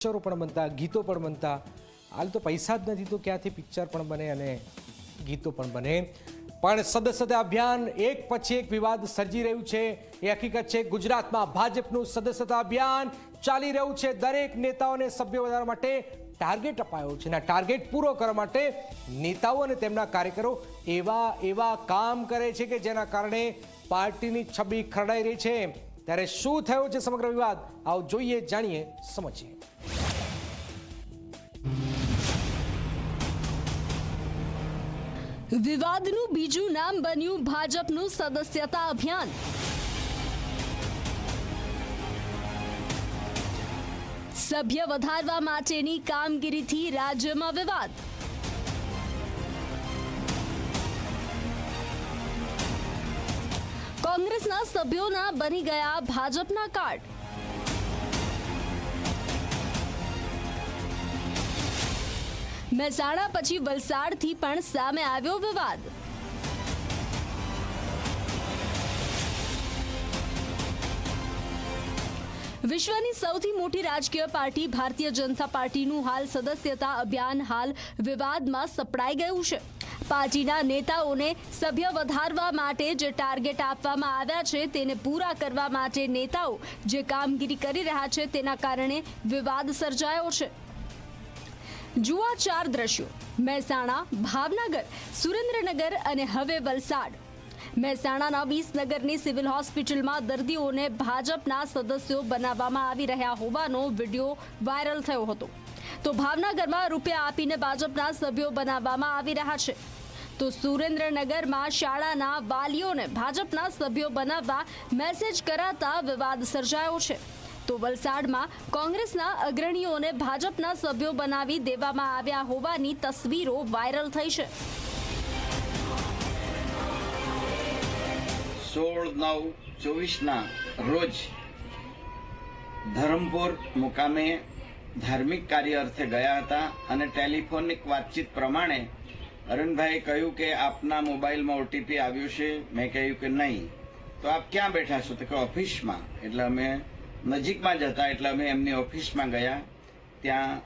પિક્ચરો પણ બનતા, ગીતો પણ બનતા. હાલ તો પૈસા જ નથી તો ક્યાંથી પિક્ચર પણ બને અને ગીતો પણ બને. પણ સદસ્યતા અભિયાન એક પછી એક વિવાદ સર્જી રહ્યું છે. એ હકીકત છે, ગુજરાતમાં ભાજપનું સદસ્યતા અભિયાન ચાલી રહ્યું છે. દરેક નેતાઓને સભ્ય વધારવા માટે ટાર્ગેટ અપાયો છે અને ટાર્ગેટ પૂરો કરવા માટે નેતાઓ અને તેમના કાર્યકરો એવા એવા કામ કરે છે કે જેના કારણે પાર્ટીની છબી ખરડાઈ રહી છે. ત્યારે શું થયો છે સમગ્ર વિવાદ? આવો જોઈએ, જાણીએ, સમજીએ. વિવાદનું બીજું નામ બન્યું ભાજપનું સદસ્યતા અભિયાન. સભ્ય વધારવા માટેની કામગીરીથી રાજ્યમાં વિવાદ. કોંગ્રેસના સભ્યોના બની ગયા ભાજપના કાર્ડ. મહેસાણા પછી વલસાડથી પણ સામે આવ્યો વિવાદ. વિશ્વની સૌથી મોટી રાજકીય પાર્ટી ભારતીય જનતા પાર્ટીનું હાલ સદસ્યતા અભિયાન હાલ વિવાદમાં સપડાઈ ગયું છે. પાર્ટીના નેતાઓને સભ્ય વધારવા માટે જે ટાર્ગેટ આપવામાં આવ્યા છે તેને પૂરા કરવા માટે નેતાઓ જે કામગીરી કરી રહ્યા છે તેના કારણે વિવાદ સર્જાયો છે. જુઓ ચાર દ્રશ્યો. મહેસાણા, ભાવનગર, સુરેન્દ્રનગર અને હવે વલસાડ. મહેસાણાના વિસનગરની સિવિલ હોસ્પિટલમાં દર્દીઓને ભાજપના સદસ્યો બનાવવામાં આવી રહ્યા હોવાનો વીડિયો વાયરલ થયો હતો. તો ભાવનગરમાં રૂપિયા આપીને ભાજપના સભ્યો બનાવવામાં આવી રહ્યા છે. તો સુરેન્દ્રનગરમાં શાળાના વાલીઓને ભાજપના સભ્યો બનાવવા મેસેજ કરાતા વિવાદ સર્જાયો છે. તો વલસાડમાં કોંગ્રેસના અગ્રણીઓને ભાજપના સભ્યો બનાવી દેવામાં આવ્યા હોવાની તસવીરો વાયરલ થઈ છે. સોળ નવ ચોવીસના રોજ ધરમપુર મુકામે ધાર્મિક કાર્ય અર્થે ગયા હતા અને ટેલિફોનિક વાતચીત પ્રમાણે અરુણભાઈએ કહ્યું કે આપના મોબાઈલમાં ઓટીપી આવ્યું છે. મેં કહ્યું કે નહીં. તો આપ ક્યાં બેઠા છો? તો કે ઓફિસમાં. એટલે અમે નજીકમાં જ હતા. એટલે અમે એમની ઓફિસમાં ગયા. ત્યાં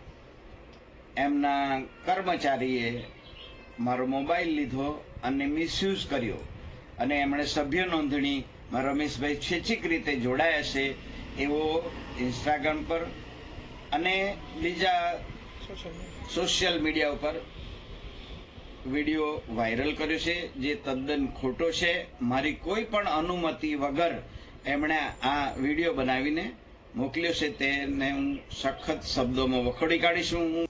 એમના કર્મચારીએ મારો મોબાઈલ લીધો અને મિસયુઝ કર્યો. અને એમણે સભ્ય નોંધણીમાં રમેશભાઈ સ્વૈચ્છિક રીતે જોડાયા છે એવો ઇન્સ્ટાગ્રામ પર અને બીજા સોશિયલ મીડિયા ઉપર વીડિયો વાયરલ કર્યો છે, જે તદ્દન ખોટો છે. મારી કોઈ પણ અનુમતિ વગર એમણે આ વીડિયો બનાવીને મોકલ્યો છે, તેને હું સખત શબ્દોમાં વખોડી કાઢીશું. હું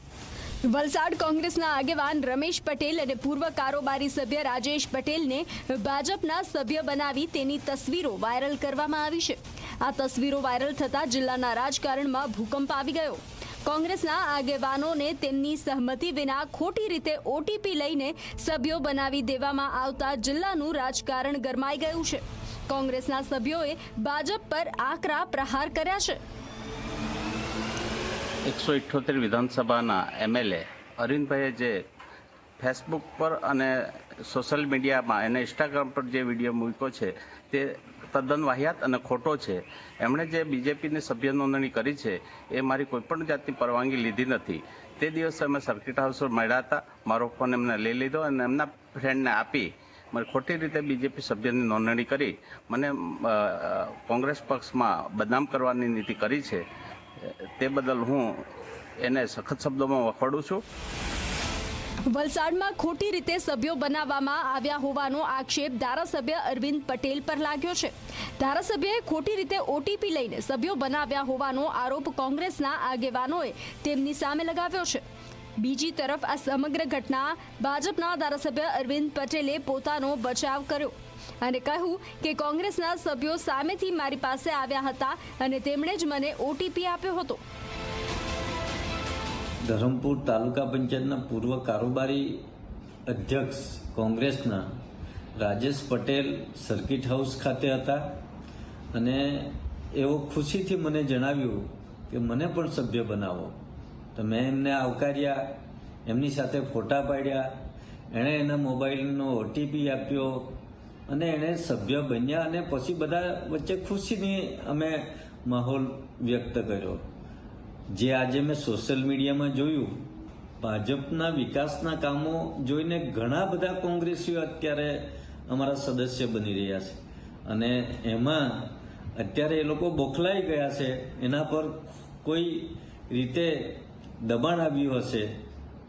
વલસાડ કોંગ્રેસના આગેવાન રમેશ પટેલ અને પૂર્વ કારોબારી સભ્ય રાજેશ પટેલને ભાજપના સભ્ય બનાવી તેની તસવીરો વાયરલ કરવામાં આવી છે. આ તસવીરો વાયરલ થતા જિલ્લાના રાજકારણમાં ભૂકંપ આવી ગયો. કોંગ્રેસના આગેવાનોને તેમની સહમતિ વિના ખોટી રીતે ઓટીપી લઈને સભ્યો બનાવી દેવામાં આવતા જિલ્લાનું રાજકારણ ગરમાઈ ગયું છે. કોંગ્રેસના સભ્યોએ ભાજપ પર આકરા પ્રહાર કર્યા છે. એકસો ઇઠ્યોતેર વિધાનસભાના એમએલએ અરવિંદભાઈએ જે ફેસબુક પર અને સોશિયલ મીડિયામાં અને ઇન્સ્ટાગ્રામ પર જે વીડિયો મૂક્યો છે તે તદ્દન વાહિયાત અને ખોટો છે. એમણે જે બીજેપીની સભ્ય નોંધણી કરી છે, એ મારી કોઈપણ જાતની પરવાનગી લીધી નથી. તે દિવસે અમે સર્કિટ હાઉસ મળ્યા હતા. મારો ફોન એમને લઈ લીધો અને એમના ફ્રેન્ડને આપી મને ખોટી રીતે બીજેપી સભ્યની નોંધણી કરી. મને કોંગ્રેસ પક્ષમાં બદનામ કરવાની નીતિ કરી છે. તે બદલ હું એને સખત શબ્દોમાં વખોડું છું. વલસાડમાં ખોટી રીતે સભ્યો બનાવવામાં આવ્યા હોવાનો આક્ષેપ ધારાસભ્ય અરવિંદ પટેલ પર લાગ્યો છે. ધારાસભ્યએ ખોટી રીતે ઓટીપી લઈને સભ્યો બનાવ્યા હોવાનો આરોપ કોંગ્રેસના આગેવાનોએ તેમની સામે લગાવ્યો છે. બીજી તરફ આ સમગ્ર ઘટના ભાજપના ધારાસભ્ય અરવિંદ પટેલે પોતાનો બચાવ કર્યો અને કહ્યું કે કોંગ્રેસના સભ્યો સામેથી મારી પાસે આવ્યા હતા અને તેમણે જ મને ઓટીપી આપ્યો હતો. ધરમપુર તાલુકા પંચાયતના પૂર્વ કારોબારી અધ્યક્ષ કોંગ્રેસના રાજેશ પટેલ સર્કિટ હાઉસ ખાતે હતા અને એઓ ખુશીથી મને જણાવ્યું કે મને પણ સભ્ય બનાવો. તો મેં એમને આવકાર્યા, એમની સાથે ફોટા પાડ્યા, એણે એના મોબાઈલનો ઓટીપી આપ્યો અને એણે સભ્ય બન્યા અને પછી બધા વચ્ચે ખુશીની અમે માહોલ વ્યક્ત કર્યો. જે આજે મેં સોશિયલ મીડિયામાં જોયું, ભાજપના વિકાસના કામો જોઈને ઘણા બધા કોંગ્રેસીઓ અત્યારે અમારા સદસ્ય બની રહ્યા છે. અને એમાં અત્યારે એ લોકો બોખલાઈ ગયા છે, એના પર કોઈ રીતે દબાણ આવ્યું હશે,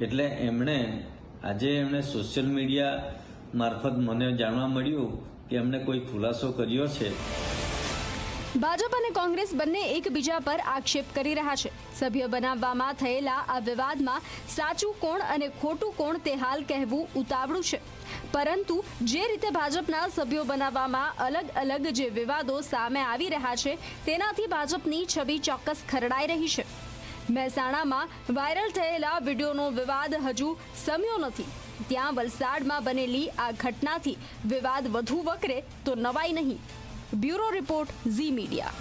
એટલે એમણે, આજે એમણે સોશિયલ મીડિયા મારફત મને જાણવા મળ્યું કે એમણે કોઈ ખુલાસો કર્યો છે. ભાજપ અને કોંગ્રેસ બંને એકબીજા પર આક્ષેપ કરી રહ્યા છે. સભ્ય બનાવવામાં થયેલા આ વિવાદમાં સાચું કોણ અને ખોટું કોણ તે હાલ કહેવું ઉતાવળું છે. પરંતુ જે રીતે ભાજપના સભ્યો બનાવવામાં અલગ અલગ જે વિવાદો સામે આવી રહ્યા છે, તેનાથી ભાજપની છબી ચોક્કસ ખરડાઈ રહી છે. મહેસાણામાં વાયરલ થયેલા વિડીયોનો વિવાદ હજુ સમ્યો નથી. ત્યાં વલસાડમાં બનેલી આ ઘટનાથી વિવાદ વધુ વકરે તો નવાઈ નહીં. ब्यूरो रिपोर्ट जी मीडिया